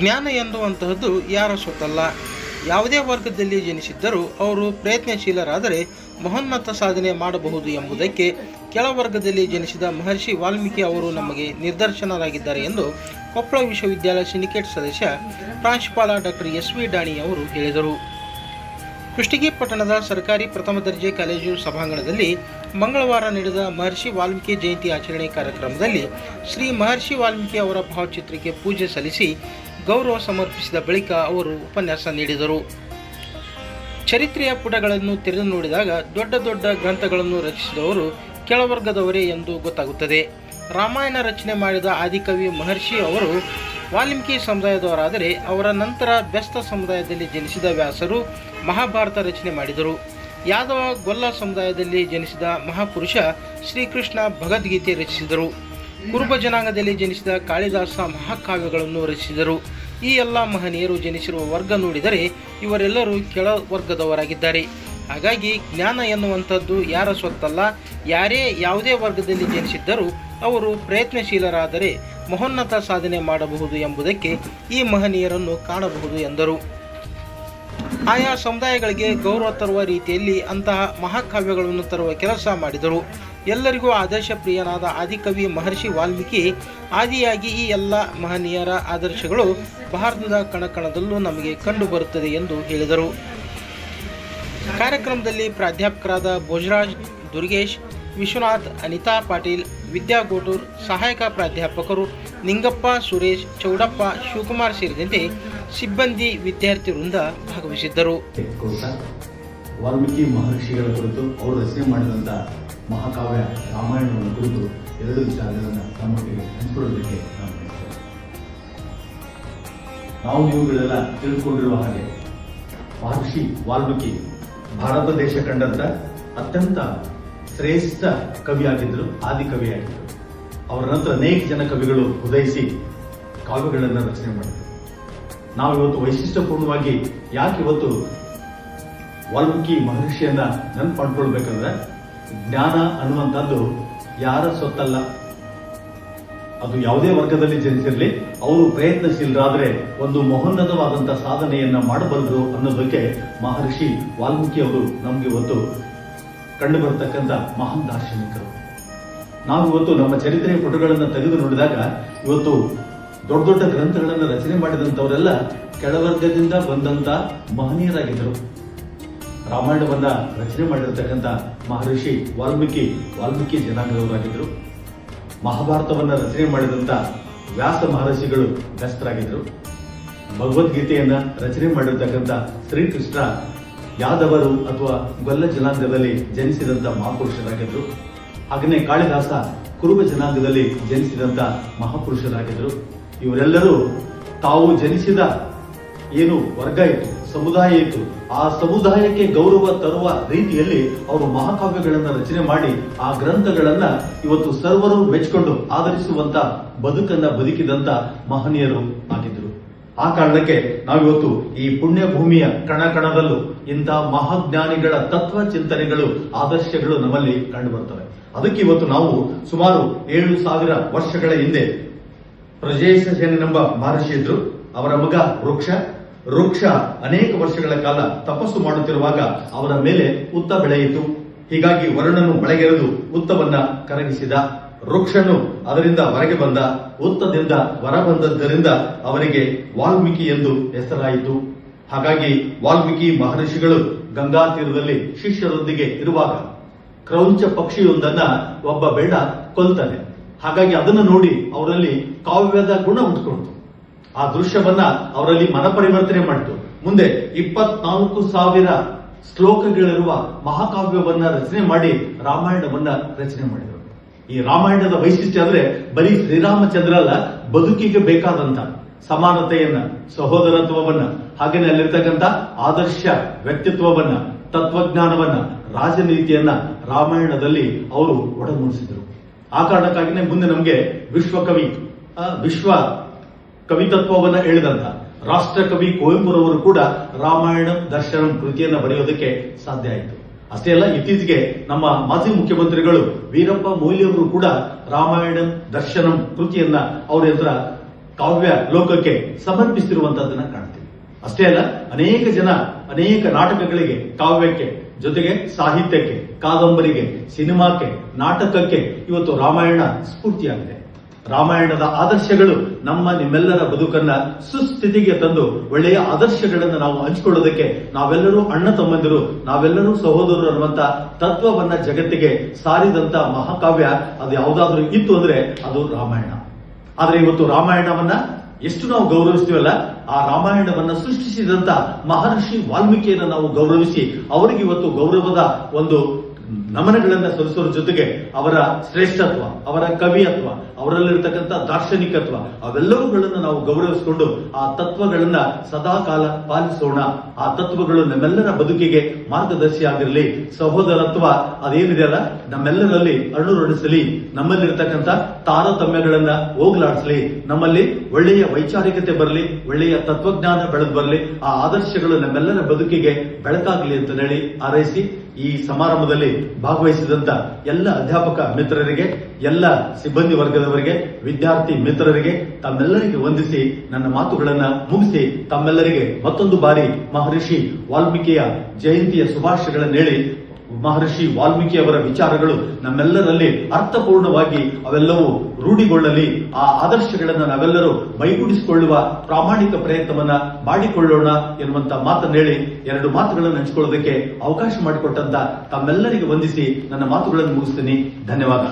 ಜ್ಞಾನ ಎನ್ನುವಂತಹದ್ದು ಯಾರ ಸೊತ್ತಲ್ಲ? ಯಾವುದೇ ವರ್ಗದಲ್ಲಿ ಜನಿಸಿದ್ದರೂ ಅವರು ಪ್ರಯತ್ನಶೀಲರಾದರೆ ಮಹೋನ್ನತ ಸಾಧನೆ ಮಾಡಬಹುದು ಎಂಬುದಕ್ಕೆ ಕೆಳವರ್ಗದಲ್ಲಿ ಜನಿಸಿದ ಮಹರ್ಷಿ ವಾಲ್ಮೀಕಿ ಅವರು ನಮಗೆ ನಿದರ್ಶನರಾಗಿದ್ದಾರೆ ಎಂದು ಕೊಪ್ಪಳ ವಿಶ್ವವಿದ್ಯಾಲಯ ಸಿಂಡಿಕೇಟ್ ಸದಸ್ಯ ಪ್ರಾಂಶುಪಾಲ ಡಾಕ್ಟರ್ ಎಸ್ ವಿ ಡಾಣಿ ಅವರು ಹೇಳಿದರು. ಕುಷ್ಟಗಿ ಪಟ್ಟಣದ ಸರ್ಕಾರಿ ಪ್ರಥಮ ದರ್ಜೆ ಕಾಲೇಜು ಸಭಾಂಗಣದಲ್ಲಿ ಮಂಗಳವಾರ ನಡೆದ ಮಹರ್ಷಿ ವಾಲ್ಮೀಕಿ ಜಯಂತಿ ಆಚರಣೆ ಕಾರ್ಯಕ್ರಮದಲ್ಲಿ ಶ್ರೀ ಮಹರ್ಷಿ ವಾಲ್ಮೀಕಿ ಅವರ ಭಾವಚಿತ್ರಕ್ಕೆ ಪೂಜೆ ಸಲ್ಲಿಸಿ ಗೌರವ ಸಮರ್ಪಿಸಿದ ಬಳಿಕ ಅವರು ಉಪನ್ಯಾಸ ನೀಡಿದರು. ಚರಿತ್ರೆಯ ಪುಟಗಳನ್ನು ತೆರೆದು ನೋಡಿದಾಗ ದೊಡ್ಡ ದೊಡ್ಡ ಗ್ರಂಥಗಳನ್ನು ರಚಿಸಿದವರು ಕೆಳವರ್ಗದವರೇ ಎಂದು ಗೊತ್ತಾಗುತ್ತದೆ. ರಾಮಾಯಣ ರಚನೆ ಮಾಡಿದ ಆದಿಕವಿ ಮಹರ್ಷಿ ಅವರು ವಾಲ್ಮೀಕಿ ಸಮುದಾಯದವರಾದರೆ ಅವರ ನಂತರ ಬೆಸ್ತ ಸಮುದಾಯದಲ್ಲಿ ಜನಿಸಿದ ವ್ಯಾಸರು ಮಹಾಭಾರತ ರಚನೆ ಮಾಡಿದರು. ಯಾದವ ಗೊಲ್ಲ ಸಮುದಾಯದಲ್ಲಿ ಜನಿಸಿದ ಮಹಾಪುರುಷ ಶ್ರೀಕೃಷ್ಣ ಭಗವದ್ಗೀತೆ ರಚಿಸಿದರು. ಕುರುಬ ಜನಾಂಗದಲ್ಲಿ ಜನಿಸಿದ ಕಾಳಿದಾಸ ಮಹಾಕಾವ್ಯಗಳನ್ನು ರಚಿಸಿದರು. ಈ ಎಲ್ಲ ಮಹನೀಯರು ಜನಿಸಿರುವ ವರ್ಗ ನೋಡಿದರೆ ಇವರೆಲ್ಲರೂ ಕೆಳ ವರ್ಗದವರಾಗಿದ್ದಾರೆ. ಹಾಗಾಗಿ ಜ್ಞಾನ ಎನ್ನುವಂಥದ್ದು ಯಾರ ಸ್ವತ್ತಲ್ಲ? ಯಾರೇ ಯಾವುದೇ ವರ್ಗದಲ್ಲಿ ಜನಿಸಿದ್ದರೂ ಅವರು ಪ್ರಯತ್ನಶೀಲರಾದರೆ ಮಹೋನ್ನತ ಸಾಧನೆ ಮಾಡಬಹುದು ಎಂಬುದಕ್ಕೆ ಈ ಮಹನೀಯರನ್ನು ಕಾಣಬಹುದು ಎಂದರು. ಆಯಾ ಸಮುದಾಯಗಳಿಗೆ ಗೌರವ ತರುವ ರೀತಿಯಲ್ಲಿ ಅಂತಹ ಮಹಾಕಾವ್ಯಗಳನ್ನು ತರುವ ಕೆಲಸ ಮಾಡಿದರು. ಎಲ್ಲರಿಗೂ ಆದರ್ಶ ಪ್ರಿಯನಾದ ಆದಿಕವಿ ಮಹರ್ಷಿ ವಾಲ್ಮೀಕಿ ಆದಿಯಾಗಿ ಈ ಎಲ್ಲ ಮಹನೀಯರ ಆದರ್ಶಗಳು ಭಾರತದ ಕಣಕಣದಲ್ಲೂ ನಮಗೆ ಕಂಡುಬರುತ್ತದೆ ಎಂದು ಹೇಳಿದರು. ಕಾರ್ಯಕ್ರಮದಲ್ಲಿ ಪ್ರಾಧ್ಯಾಪಕರಾದ ಭೋಜರಾಜ್, ದುರ್ಗೇಶ್, ವಿಶ್ವನಾಥ್, ಅನಿತಾ ಪಾಟೀಲ್, ವಿದ್ಯಾ ಗೋಟೂರ್, ಸಹಾಯಕ ಪ್ರಾಧ್ಯಾಪಕರು ನಿಂಗಪ್ಪ ಸುರೇಶ್, ಚೌಡಪ್ಪ ಶಿವಕುಮಾರ್ ಸೇರಿದಂತೆ ಸಿಬ್ಬಂದಿ ವಿದ್ಯಾರ್ಥಿ ವೃಂದ ಭಾಗವಹಿಸಿದ್ದರು ವಾಲ್ಮೀಕಿ ಮಹರ್ಷಿಗಳ ಕುರಿತು ಅವರು ರಚನೆ ಮಾಡಿದಂತಹ ಮಹಾಕಾವ್ಯ ರಾಮಾಯಣವನ್ನು ಕುರಿತು ಎರಡು ವಿಚಾರಗಳನ್ನು ತಮ್ಮೊಟ್ಟಿಗೆ ಹಂಚಿಕೊಳ್ಳೋದಕ್ಕೆ. ನಾವು ಇವುಗಳೆಲ್ಲ ತಿಳ್ಕೊಂಡಿರುವ ಹಾಗೆ ಮಹರ್ಷಿ ವಾಲ್ಮೀಕಿ ಭಾರತ ದೇಶ ಕಂಡಂತ ಅತ್ಯಂತ ಶ್ರೇಷ್ಠ ಕವಿಯಾಗಿದ್ದರು, ಆದಿ ಕವಿಯಾಗಿದ್ದರು. ಅವರ ನಂತರ ಅನೇಕ ಜನ ಕವಿಗಳು ಉದಯಿಸಿ ಕಾವ್ಯಗಳನ್ನು ರಚನೆ ಮಾಡಿದರು. ನಾವು ಇವತ್ತು ವೈಶಿಷ್ಟ್ಯಪೂರ್ಣವಾಗಿ ಯಾಕೆ ಇವತ್ತು ವಾಲ್ಮೀಕಿ ಮಹರ್ಷಿಯನ್ನ ನೆನಪು ಮಾಡ್ಕೊಳ್ಬೇಕಂದ್ರೆ ಜ್ಞಾನ ಅನ್ನುವಂಥದ್ದು ಯಾರ ಸೊತ್ತಲ್ಲ ಅದು ಯಾವುದೇ ವರ್ಗದಲ್ಲಿ ಜನಿಸಿರಲಿ ಅವರು ಪ್ರಯತ್ನಶೀಲರಾದ್ರೆ ಒಂದು ಮಹೋನ್ನತವಾದಂತಹ ಸಾಧನೆಯನ್ನ ಮಾಡಬಲ್ಲರು ಅನ್ನೋದಕ್ಕೆ ಮಹರ್ಷಿ ವಾಲ್ಮೀಕಿ ಅವರು ನಮ್ಗೆ ಇವತ್ತು ಕಂಡು ಬರತಕ್ಕಂಥ ಮಹಾನ್ ದಾರ್ಶನಿಕರು. ನಾವು ಇವತ್ತು ನಮ್ಮ ಚರಿತ್ರೆಯ ಪುಟಗಳನ್ನು ತೆಗೆದು ನೋಡಿದಾಗ ಇವತ್ತು ದೊಡ್ಡ ದೊಡ್ಡ ಗ್ರಂಥಗಳನ್ನು ರಚನೆ ಮಾಡಿದಂಥವರೆಲ್ಲ ಕೆಳವರ್ಗದಿಂದ ಬಂದಂತ ಮಹನೀಯರಾಗಿದ್ದರು. ರಾಮಾಯಣವನ್ನ ರಚನೆ ಮಾಡಿರ್ತಕ್ಕಂಥ ಮಹರ್ಷಿ ವಾಲ್ಮೀಕಿ ವಾಲ್ಮೀಕಿ ಜನಾಂಗದವರಾಗಿದ್ದರು. ಮಹಾಭಾರತವನ್ನ ರಚನೆ ಮಾಡಿದಂತ ವ್ಯಾಸ ಮಹರ್ಷಿಗಳು ವ್ಯಸ್ತರಾಗಿದ್ದರು ಭಗವದ್ಗೀತೆಯನ್ನ ರಚನೆ ಮಾಡಿರ್ತಕ್ಕಂಥ ಶ್ರೀಕೃಷ್ಣ ಯಾದವರು ಅಥವಾ ಗೊಲ್ಲ ಜನಾಂಗದಲ್ಲಿ ಜನಿಸಿದಂಥ ಮಹಾಪುರುಷರಾಗಿದ್ದರು. ಹಾಗೆಯೇ ಕಾಳಿದಾಸ ಕುರುಬ ಜನಾಂಗದಲ್ಲಿ ಜನಿಸಿದಂಥ ಮಹಾಪುರುಷರಾಗಿದ್ದರು. ಇವರೆಲ್ಲರೂ ತಾವು ಜನಿಸಿದ ಏನು ವರ್ಗ ಇತ್ತು, ಸಮುದಾಯ ಇತ್ತು. ಆ ಸಮುದಾಯಕ್ಕೆ ಗೌರವ ತರುವ ರೀತಿಯಲ್ಲಿ ಅವರು ಮಹಾಕಾವ್ಯಗಳನ್ನು ರಚನೆ ಮಾಡಿ ಆ ಗ್ರಂಥಗಳನ್ನ ಇವತ್ತು ಸರ್ವರು ಮೆಚ್ಚಿಕೊಂಡು ಆಧರಿಸುವಂತ ಬದುಕನ್ನ ಬದುಕಿದಂತ ಮಹನೀಯರು ಆಗಿದ್ದರು. ಆ ಕಾರಣಕ್ಕೆ ನಾವಿವತ್ತು ಈ ಪುಣ್ಯ ಭೂಮಿಯ ಕಣ ಕಣದಲ್ಲೂ ಇಂತಹ ಮಹಾಜ್ಞಾನಿಗಳ ತತ್ವ ಚಿಂತನೆಗಳು, ಆದರ್ಶಗಳು ನಮ್ಮಲ್ಲಿ ಕಂಡು ಬರ್ತವೆ. ಅದಕ್ಕೆ ಇವತ್ತು ನಾವು ಸುಮಾರು ಏಳು ಸಾವಿರ ವರ್ಷಗಳ ಹಿಂದೆ ಪ್ರಜೇಶಸೇನೆಂಬ ಮಹರ್ಷಿ ಇದ್ರು ಅವರ ಮಗ ವೃಕ್ಷ. ವೃಕ್ಷ ಅನೇಕ ವರ್ಷಗಳ ಕಾಲ ತಪಸ್ಸು ಮಾಡುತ್ತಿರುವಾಗ ಅವರ ಮೇಲೆ ಉತ್ತ ಬೆಳೆಯಿತು. ಹೀಗಾಗಿ ವರುಣನು ಮಳೆಗೆರೆದು ಉತ್ತವನ್ನ ಕರಗಿಸಿದ. ವೃಕ್ಷನು ಅದರಿಂದ ಹೊರಗೆ ಬಂದ. ಉತ್ತದಿಂದ ಹೊರ ಬಂದದ್ದರಿಂದ ಅವರಿಗೆ ವಾಲ್ಮೀಕಿ ಎಂದು ಹೆಸರಾಯಿತು. ಹಾಗಾಗಿ ವಾಲ್ಮೀಕಿ ಮಹರ್ಷಿಗಳು ಗಂಗಾ ತೀರದಲ್ಲಿ ಶಿಷ್ಯರೊಂದಿಗೆ ಇರುವಾಗ ಕ್ರೌಂಚ ಪಕ್ಷಿಯೊಂದನ್ನ ಒಬ್ಬ ಬೇಡ ಕೊಲ್ತಾನೆ ಹಾಗಾಗಿ ಅದನ್ನು ನೋಡಿ ಅವರಲ್ಲಿ ಕಾವ್ಯದ ಗುಣ ಉಟ್ಕೊಳ್ತು ಆ ದೃಶ್ಯವನ್ನ ಅವರಲ್ಲಿ ಮನಪರಿವರ್ತನೆ ಮಾಡಿತು. ಮುಂದೆ ಇಪ್ಪತ್ನಾಲ್ಕು ಸಾವಿರ ಶ್ಲೋಕಗಳಿರುವ ಮಹಾಕಾವ್ಯವನ್ನ ರಚನೆ ಮಾಡಿ ರಾಮಾಯಣವನ್ನ ರಚನೆ ಮಾಡಿದರು. ಈ ರಾಮಾಯಣದ ವೈಶಿಷ್ಟ್ಯ ಅಂದ್ರೆ ಬರೀ ಶ್ರೀರಾಮಚಂದ್ರ ಅಲ್ಲ, ಬದುಕಿಗೆ ಬೇಕಾದಂತ ಸಮಾನತೆಯನ್ನ, ಸಹೋದರತ್ವವನ್ನ, ಹಾಗೇನೆ ಅಲ್ಲಿರ್ತಕ್ಕಂಥ ಆದರ್ಶ ವ್ಯಕ್ತಿತ್ವವನ್ನ, ತತ್ವಜ್ಞಾನವನ್ನ, ರಾಜನೀತಿಯನ್ನ ರಾಮಾಯಣದಲ್ಲಿ ಅವರು ಒಡಮೂಡಿಸಿದರು. ಆ ಕಾರಣಕ್ಕಾಗಿನೇ ಮುಂದೆ ನಮಗೆ ವಿಶ್ವಕವಿ ವಿಶ್ವ ಕವಿತತ್ವವನ್ನ ಹೇಳಿದಂತ ರಾಷ್ಟ್ರ ಕವಿ ಕುವೆಂಪುರವರು ಕೂಡ ರಾಮಾಯಣ ದರ್ಶನಂ ಕೃತಿಯನ್ನ ಬರೆಯೋದಕ್ಕೆ ಸಾಧ್ಯ ಆಯಿತು. ಅಷ್ಟೇ ಅಲ್ಲ, ಇತ್ತೀಚೆಗೆ ನಮ್ಮ ಮಾಜಿ ಮುಖ್ಯಮಂತ್ರಿಗಳು ವೀರಪ್ಪ ಮೊಯ್ಲಿಯವರು ಕೂಡ ರಾಮಾಯಣ ದರ್ಶನಂ ಕೃತಿಯನ್ನ ಅವರ ಹತ್ರ ಕಾವ್ಯ ಲೋಕಕ್ಕೆ ಸಮರ್ಪಿಸಿರುವಂತಹದನ್ನ ಕಾಣ್ತೀವಿ. ಅಷ್ಟೇ ಅಲ್ಲ, ಅನೇಕ ಜನ, ಅನೇಕ ನಾಟಕಗಳಿಗೆ ಕಾವ್ಯಕ್ಕೆ, ಜೊತೆಗೆ ಸಾಹಿತ್ಯಕ್ಕೆ ಕಾದಂಬರಿಗೆ, ಸಿನಿಮಾಕ್ಕೆ, ನಾಟಕಕ್ಕೆ ಇವತ್ತು ರಾಮಾಯಣ ಸ್ಫೂರ್ತಿಯಾಗಿದೆ. ರಾಮಾಯಣದ ಆದರ್ಶಗಳು ನಮ್ಮ ನಿಮ್ಮೆಲ್ಲರ ಬದುಕನ್ನ ಸುಸ್ಥಿತಿಗೆ ತಂದು ಒಳ್ಳೆಯ ಆದರ್ಶಗಳನ್ನು ನಾವು ಹಂಚಿಕೊಳ್ಳೋದಕ್ಕೆ ನಾವೆಲ್ಲರೂ ಅಣ್ಣ ತಮ್ಮಂದಿರು, ನಾವೆಲ್ಲರೂ ಸಹೋದರರು ಅನ್ನುವಂತ ತತ್ವವನ್ನ ಜಗತ್ತಿಗೆ ಸಾರಿದಂತ ಮಹಾಕಾವ್ಯ ಅದು ಯಾವುದಾದ್ರೂ ಇತ್ತು ಅಂದ್ರೆ ಅದು ರಾಮಾಯಣ. ಆದ್ರೆ ಇವತ್ತು ರಾಮಾಯಣವನ್ನ ಎಷ್ಟು ನಾವು ಗೌರವಿಸ್ತೀವಲ್ಲ, ಆ ರಾಮಾಯಣವನ್ನ ಸೃಷ್ಟಿಸಿದಂತ ಮಹರ್ಷಿ ವಾಲ್ಮೀಕಿಯನ್ನು ನಾವು ಗೌರವಿಸಿ ಅವರಿಗೆ ಇವತ್ತು ಗೌರವದ ಒಂದು mm. ನಮನಗಳನ್ನ ಸಲ್ಲಿಸೋದ್ರ ಜೊತೆಗೆ ಅವರ ಶ್ರೇಷ್ಠತ್ವ, ಅವರ ಕವಿಯತ್ವ, ಅವರಲ್ಲಿರ್ತಕ್ಕಂಥ ದಾರ್ಶನಿಕತ್ವ, ಅವೆಲ್ಲವುಗಳನ್ನು ನಾವು ಗೌರವಿಸಿಕೊಂಡು ಆ ತತ್ವಗಳನ್ನ ಸದಾ ಕಾಲ ಪಾಲಿಸೋಣ. ಆ ತತ್ವಗಳು ನಮ್ಮೆಲ್ಲರ ಬದುಕಿಗೆ ಮಾರ್ಗದರ್ಶಿ ಆಗಿರಲಿ. ಸಹೋದರತ್ವ ಅದೇನಿದೆಯಲ್ಲ ನಮ್ಮೆಲ್ಲರಲ್ಲಿ ಅರುಣಿಸಲಿ ನಮ್ಮಲ್ಲಿರ್ತಕ್ಕಂಥ ತಾರತಮ್ಯಗಳನ್ನ ಹೋಗ್ಲಾಡಿಸಲಿ. ನಮ್ಮಲ್ಲಿ ಒಳ್ಳೆಯ ವೈಚಾರಿಕತೆ ಬರಲಿ, ಒಳ್ಳೆಯ ತತ್ವಜ್ಞಾನ ಬೆಳೆದು ಬರಲಿ. ಆ ಆದರ್ಶಗಳು ನಮ್ಮೆಲ್ಲರ ಬದುಕಿಗೆ ಬೆಳಕಾಗಲಿ ಅಂತ ಹೇಳಿ ಆರೈಸಿ ಈ ಸಮಾರಂಭದಲ್ಲಿ ಭಾಗವಹಿಸಿದಂತ ಎಲ್ಲ ಅಧ್ಯಾಪಕ ಮಿತ್ರರಿಗೆ, ಎಲ್ಲ ಸಿಬ್ಬಂದಿ ವರ್ಗದವರಿಗೆ, ವಿದ್ಯಾರ್ಥಿ ಮಿತ್ರರಿಗೆ ತಮ್ಮೆಲ್ಲರಿಗೆ ವಂದಿಸಿ ನನ್ನ ಮಾತುಗಳನ್ನ ಮುಗಿಸಿ ತಮ್ಮೆಲ್ಲರಿಗೆ ಮತ್ತೊಂದು ಬಾರಿ ಮಹರ್ಷಿ ವಾಲ್ಮೀಕಿಯ ಜಯಂತಿಯ ಶುಭಾಶಯಗಳನ್ನು ಹೇಳಿ ಮಹರ್ಷಿ ವಾಲ್ಮೀಕಿ ಅವರ ವಿಚಾರಗಳು ನಮ್ಮೆಲ್ಲರಲ್ಲಿ ಅರ್ಥಪೂರ್ಣವಾಗಿ ಅವೆಲ್ಲವೂ ರೂಢಿಗೊಳ್ಳಲಿ, ಆ ಆದರ್ಶಗಳನ್ನು ನಾವೆಲ್ಲರೂ ಮೈಗೂಡಿಸಿಕೊಳ್ಳುವ ಪ್ರಾಮಾಣಿಕ ಪ್ರಯತ್ನವನ್ನ ಮಾಡಿಕೊಳ್ಳೋಣ ಎನ್ನುವಂತ ಮಾತನ್ನ ಹೇಳಿ ಎರಡು ಮಾತುಗಳನ್ನು ಹಂಚಿಕೊಳ್ಳೋದಕ್ಕೆ ಅವಕಾಶ ಮಾಡಿಕೊಟ್ಟಂತ ತಮ್ಮೆಲ್ಲರಿಗೆ ವಂದಿಸಿ ನನ್ನ ಮಾತುಗಳನ್ನು ಮುಗಿಸ್ತೀನಿ. ಧನ್ಯವಾದ.